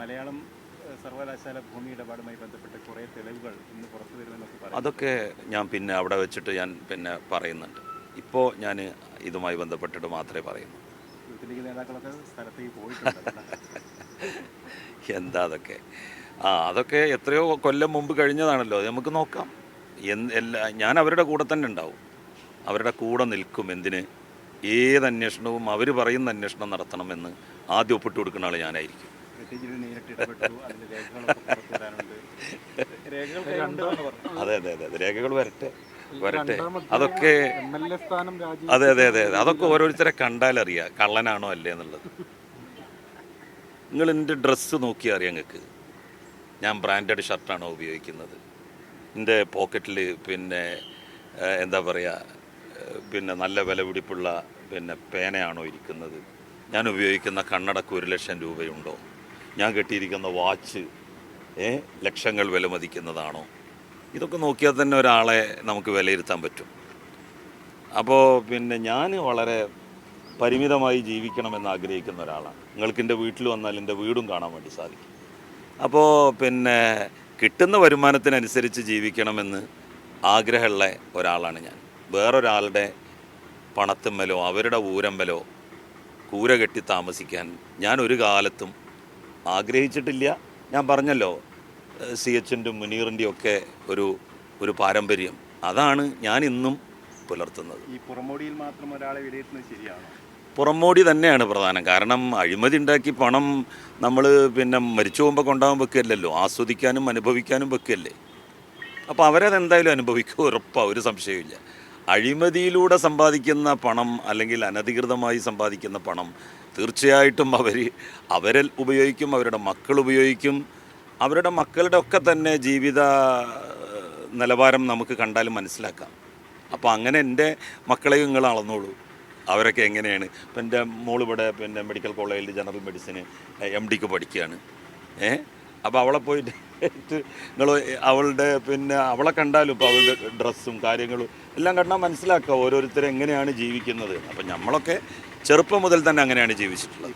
മലയാളം സർവകലാശാല ഭൂമി ഇടപാടുമായി ബന്ധപ്പെട്ട കുറേ തെളിവുകൾ ഇന്ന് പുറത്തു വരുമെന്നൊക്കെ പറയും അതൊക്കെ ഞാൻ പിന്നെ അവിടെ വെച്ചിട്ട് ഞാൻ പിന്നെ പറയുന്നുണ്ട്. ഇപ്പോൾ ഞാൻ ഇതുമായി ബന്ധപ്പെട്ടിട്ട് മാത്രമേ പറയുന്നു. യൂത്ത് ലീഗ് നേതാക്കളൊക്കെ സ്ഥലത്തേക്ക് പോയിട്ടുണ്ട്. എന്താ അതൊക്കെ? ആ അതൊക്കെ എത്രയോ കൊല്ലം മുമ്പ് കഴിഞ്ഞതാണല്ലോ. അത് നമുക്ക് നോക്കാം. എന്ത് എല്ലാ ഞാൻ അവരുടെ കൂടെ തന്നെ ഉണ്ടാവും. അവരുടെ കൂടെ നിൽക്കും എന്തിന്? ഏത് അന്വേഷണവും അവർ പറയുന്ന അന്വേഷണം നടത്തണമെന്ന് ആദ്യം ഒപ്പിട്ട് കൊടുക്കുന്ന ആൾ ഞാനായിരിക്കും. അതെ അതെ അതെ രേഖകൾ വരട്ടെ വരട്ടെ. അതൊക്കെ അതെ അതെ അതെ അതൊക്കെ ഓരോരുത്തരെ കണ്ടാലറിയാം കള്ളനാണോ അല്ലേ എന്നുള്ളത്. നിങ്ങൾ എന്റെ ഡ്രസ്സ് നോക്കി അറിയാം നിങ്ങൾക്ക് ഞാൻ ബ്രാൻഡഡ് ഷർട്ടാണോ ഉപയോഗിക്കുന്നത്. എന്റെ പോക്കറ്റിൽ പിന്നെ എന്താ പറയുക പിന്നെ നല്ല വില പിടിപ്പുള്ള പിന്നെ പേനയാണോ ഇരിക്കുന്നത്. ഞാൻ ഉപയോഗിക്കുന്ന കണ്ണടക്ക് ഒരു ലക്ഷം രൂപയുണ്ടോ? ഞാൻ കെട്ടിയിരിക്കുന്ന വാച്ച് ഏ ലക്ഷങ്ങൾ വിലമതിക്കുന്നതാണോ? ഇതൊക്കെ നോക്കിയാൽ തന്നെ ഒരാളെ നമുക്ക് വിലയിരുത്താൻ പറ്റും. അപ്പോൾ പിന്നെ ഞാൻ വളരെ പരിമിതമായി ജീവിക്കണമെന്ന് ആഗ്രഹിക്കുന്ന ഒരാളാണ്. നിങ്ങൾക്ക് എന്റെ വീട്ടിൽ വന്നാൽ എന്റെ വീടും കാണാൻ വേണ്ടി സാധിക്കും. അപ്പോൾ പിന്നെ കിട്ടുന്ന വരുമാനത്തിനനുസരിച്ച് ജീവിക്കണമെന്ന് ആഗ്രഹമുള്ള ഒരാളാണ് ഞാൻ. വേറൊരാളുടെ പണത്തുമ്മലോ അവരുടെ ഊരമ്പലോ കൂര കെട്ടി താമസിക്കാൻ ഞാൻ ഒരു കാലത്തും ആഗ്രഹിച്ചിട്ടില്ല. ഞാൻ പറഞ്ഞല്ലോ സി എച്ചിന്റെയും മുനീറിന്റെയും ഒക്കെ ഒരു ഒരു പാരമ്പര്യം. അതാണ് ഞാൻ ഇന്നും പുലർത്തുന്നത്. ഈ പുറമോടിയിൽ മാത്രം ഒരാളെ വിലയിരുത്തുന്നത് ശരിയാണോ? പുറമോടി തന്നെയാണ് പ്രധാനം. കാരണം അഴിമതി ഉണ്ടാക്കി പണം നമ്മൾ പിന്നെ മരിച്ചു പോകുമ്പോൾ കൊണ്ടാകാൻ വെക്കുകയല്ലല്ലോ. ആസ്വദിക്കാനും അനുഭവിക്കാനും വെക്കുകയല്ലേ. അപ്പോൾ അവരതെന്തായാലും അനുഭവിക്കും ഉറപ്പാണ് ഒരു സംശയമില്ല അഴിമതിയിലൂടെ സമ്പാദിക്കുന്ന പണം അല്ലെങ്കിൽ അനധികൃതമായി സമ്പാദിക്കുന്ന പണം തീർച്ചയായിട്ടും അവർ അവരെ ഉപയോഗിക്കും അവരുടെ മക്കൾ ഉപയോഗിക്കും. അവരുടെ മക്കളുടെ ഒക്കെ തന്നെ ജീവിത നിലവാരം നമുക്ക് കണ്ടാലും മനസ്സിലാക്കാം. അപ്പോൾ അങ്ങനെ എന്റെ മക്കളെയും നിങ്ങൾ അളന്നോളൂ. അവരൊക്കെ എങ്ങനെയാണ്? ഇപ്പം എന്റെ മോളിവിടെ പിന്നെ മെഡിക്കൽ കോളേജിൽ ജനറൽ മെഡിസിന് എം ഡിക്ക് പഠിക്കുകയാണ് ഏ അപ്പോൾ അവളെ പോയിട്ട് നിങ്ങൾ അവളുടെ പിന്നെ അവളെ കണ്ടാലും ഇപ്പോൾ അവളുടെ ഡ്രസ്സും കാര്യങ്ങളും എല്ലാം കണ്ടാൽ മനസ്സിലാക്കുക ഓരോരുത്തർ എങ്ങനെയാണ് ജീവിക്കുന്നത്. അപ്പം നമ്മളൊക്കെ ചെറുപ്പം മുതൽ തന്നെ അങ്ങനെയാണ് ജീവിച്ചിട്ടുള്ളത്.